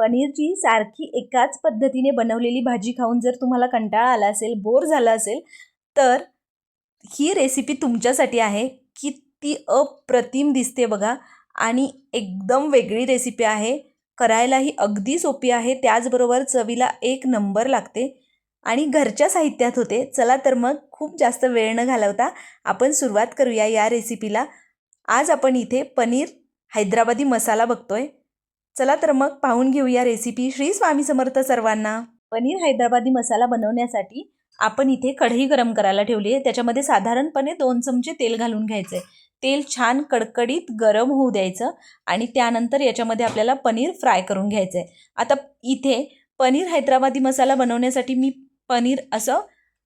पनीरची सारखी एकाच पद्धतीने बनवलेली भाजी खाऊन जर तुम्हाला कंटाळा आला असेल बोर झाला असेल तर ही रेसिपी तुमच्यासाठी आहे. की ती अप्रतिम दिसते बघा. आणि एकदम वेगळी रेसिपी आहे. करायलाही अगदी सोपी आहे. त्याचबरोबर चवीला एक नंबर लागते. आणि घरच्या साहित्यात होते. चला तर मग खूप जास्त वेळ न घालवता आपण सुरुवात करूया या रेसिपीला आज आपण इथे पनीर हैदराबादी मसाला बघतोय. चला तर मग पाहून घेऊया रेसिपी श्री स्वामी समर्थ सर्वांना. पनीर हैदराबादी मसाला बनवण्यासाठी आपण इथे कढई गरम करायला ठेवली आहे. त्याच्यामध्ये साधारणपणे दोन चमचे तेल घालून घ्यायचं. आहे तेल छान कडकडीत गरम होऊ द्यायचं आणि त्यानंतर याच्यामध्ये आपल्याला पनीर फ्राय करून घ्यायचं आहे आता इथे पनीर हैदराबादी मसाला बनवण्यासाठी मी पनीर असं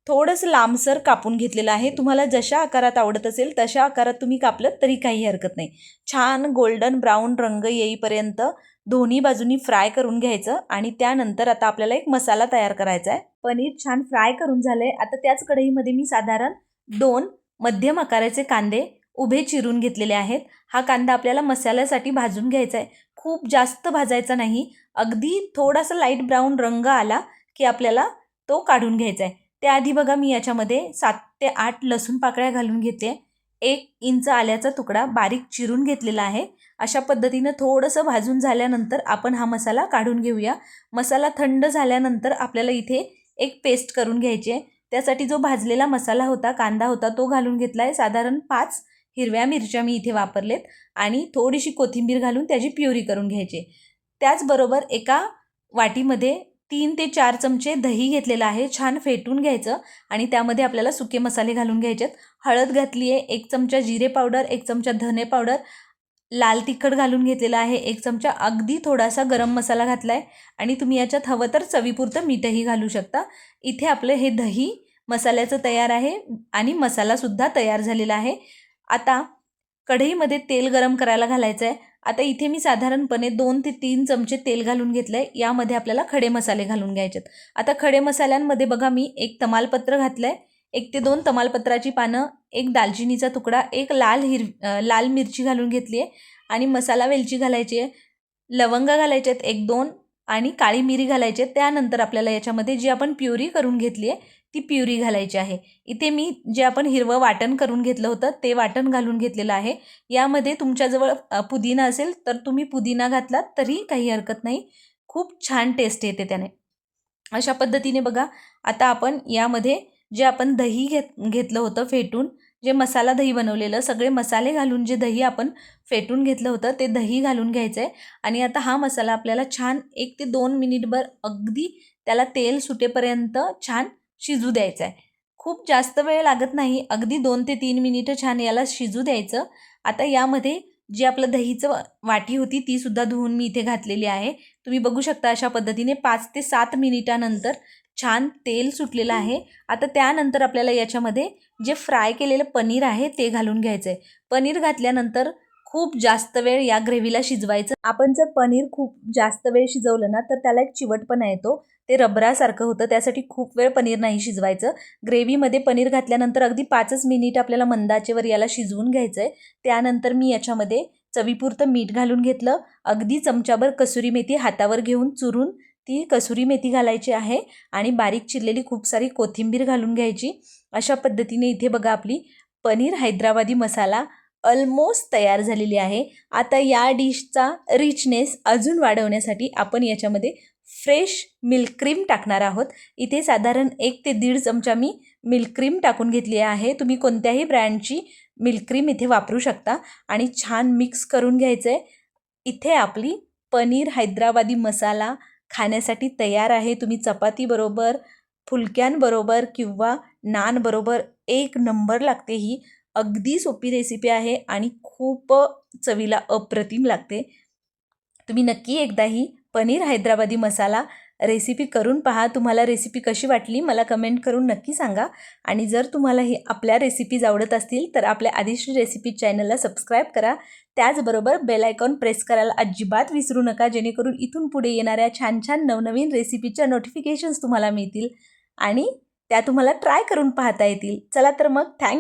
थोडंसं लांबसर कापून घेतलेलं आहे. तुम्हाला जशा आकारात आवडत असेल तशा आकारात तुम्ही कापलं तरी काही हरकत नाही. छान गोल्डन ब्राऊन रंग येईपर्यंत दोन्ही बाजूनी फ्राय करून घ्यायचं आणि त्यानंतर आता आपल्याला एक मसाला तयार करायचा आहे. पनीर छान फ्राय करून झालंय. आता त्याच कढईमध्ये मी साधारण दोन मध्यम आकाराचे कांदे उभे चिरून घेतलेले आहेत. हा कांदा आपल्याला मसाल्यासाठी भाजून घ्यायचा आहे. खूप जास्त भाजायचा नाही. अगदी थोडासा लाइट ब्राऊन रंग आला की आपल्याला तो काढून घ्यायचा आहे. त्याआधी बघा मी याच्यामध्ये सात ते आठ लसूण पाकळ्या घालून घेते. एक इंच आल्याचा तुकडा बारीक चिरून घेतलेला आहे. अशा पद्धतीनं थोडंसं भाजून झाल्यानंतर आपण हा मसाला काढून घेऊया. मसाला थंड झाल्यानंतर आपल्याला इथे एक पेस्ट करून घ्यायची आहे. त्यासाठी जो भाजलेला मसाला होता कांदा होता तो घालून घेतला आहे साधारण पाच हिरव्या मिरच्या मी इथे वापरलेत आणि थोडीशी कोथिंबीर घालून त्याची प्युरी करून घ्यायची त्याचबरोबर एका वाटीमध्ये तीन ते चार चमचे दही घेतलेलं आहे. छान फेटून घ्यायचं आणि त्यामध्ये आपल्याला सुके मसाले घालून घ्यायचेत. हळद घातली आहे एक चमचा जिरे पावडर एक चमचा धने पावडर. लाल तिखट घालून घेतलेला आहे एक चमचा अगदी थोडासा गरम मसाला घातला आहे आणि तुम्ही याच्यात हवं तर चवीपुरतं मीठही घालू शकता. इथे आपलं हे दही मसाल्याचं तयार आहे आणि मसालासुद्धा तयार झालेला आहे. आता कढईमध्ये तेल गरम करायला घालायचं आहे आता इथे मी साधारणपणे दोन ते तीन चमचे तेल घालून घेतलं आहे यामध्ये आपल्याला खडे मसाले घालून घ्यायचे आता खडे मसाल्यांमध्ये बघा मी एक तमालपत्र घातलं आहे एक ते दोन तमालपत्राची पानं एक दालचिनीचा तुकडा एक लाल हिर लाल मिरची घालून घेतली आहे आणि मसाला वेलची घालायची आहे लवंगा घालायचे आहेत एक दोन. आणि काळी मिरी घालायची आहे. त्यानंतर आपल्याला याच्यामध्ये जी आपण प्युरी करून घेतली आहे ती प्युरी घालायची आहे. इथे मी जे आपण हिरवं वाटण करून घेतलं होतं ते वाटण घालून घेतलेलं आहे. यामध्ये तुमच्याजवळ पुदिना असेल तर तुम्ही पुदिना घातलात तरी काही हरकत नाही. खूप छान टेस्ट येते त्याने. अशा पद्धतीने बघा आता आपण यामध्ये जे आपण दही घेत घेतलं होतं फेटून जे मसाला दही बनवलेलं सगळे मसाले घालून जे दही आपण फेटून घेतलं होतं ते दही घालून घ्यायचं आहे आणि आता हा मसाला आपल्याला छान एक ते दोन मिनिटभर अगदी त्याला तेल सुटेपर्यंत छान शिजू द्यायचं आहे खूप जास्त वेळ लागत नाही अगदी दोन ते तीन मिनिटं छान याला शिजू द्यायचं. आता यामध्ये जी आपलं दहीचं वाटी होती तीसुद्धा धुवून मी इथे घातलेली आहे. तुम्ही बघू शकता अशा पद्धतीने पाच ते सात मिनिटानंतर छान तेल सुटलेलं आहे. आता त्यानंतर आपल्याला याच्यामध्ये जे फ्राय केलेलं पनीर आहे ते घालून घ्यायचं आहे पनीर घातल्यानंतर खूप जास्त वेळ या ग्रेव्हीला शिजवायचं. आपण जर पनीर खूप जास्त वेळ शिजवलं ना तर त्याला एक चिवटपणा येतो. ते रबरासारखं होतं त्यासाठी खूप वेळ पनीर नाही शिजवायचं. ग्रेव्हीमध्ये पनीर घातल्यानंतर अगदी पाचच मिनिट आपल्याला मंदाचेवर याला शिजवून घ्यायचं आहे त्यानंतर मी याच्यामध्ये चवीपुरतं मीठ घालून घेतलं. अगदी चमच्याभर कसुरी मेथी हातावर घेऊन चुरून ती कसुरी मेथी घालायची आहे आणि बारीक चिरलेली खूप सारी कोथिंबीर घालून घ्यायची. अशा पद्धतीने इथे बघा आपली पनीर हैदराबादी मसाला ऑलमोस्ट तयार झालेली आहे. आता या डिशचा रिचनेस अजून वाढवण्यासाठी आपण याच्यामध्ये फ्रेश मिल्क क्रीम टाकणार आहोत. इथे साधारण एक ते दीड चमचा मी मिल्क क्रीम टाकून घेतली आहे. तुम्ही कोणत्याही ब्रँडची मिल्क क्रीम इथे वापरू शकता आणि छान मिक्स करून घ्यायचं आहे इथे आपली पनीर हैदराबादी मसाला खाण्यासाठी तयार आहे. तुम्ही चपातीबरोबर फुलक्यांबरोबर किंवा नानबरोबर एक नंबर लागते ही अगदी सोपी रेसिपी आहे आणि खूप चवीला अप्रतिम लागते. तुम्ही नक्की एकदा ही पनीर हैदराबादी मसाला रेसिपी करून पहा. तुम्हाला रेसिपी कशी वाटली मला कमेंट करून नक्की सांगा. आणि जर तुम्हाला ही आपल्या रेसिपीज आवडत असतील तर आपल्या आदिश्री रेसिपी चॅनलला सबस्क्राईब करा. त्याचबरोबर बेल आयकॉन प्रेस करायला अजिबात विसरू नका. जेणेकरून इथून पुढे येणाऱ्या छान छान नवनवीन रेसिपीच्या नोटिफिकेशन्स तुम्हाला मिळतील. आणि त्या तुम्हाला ट्राय करून पाहता येतील. चला तर मग थँक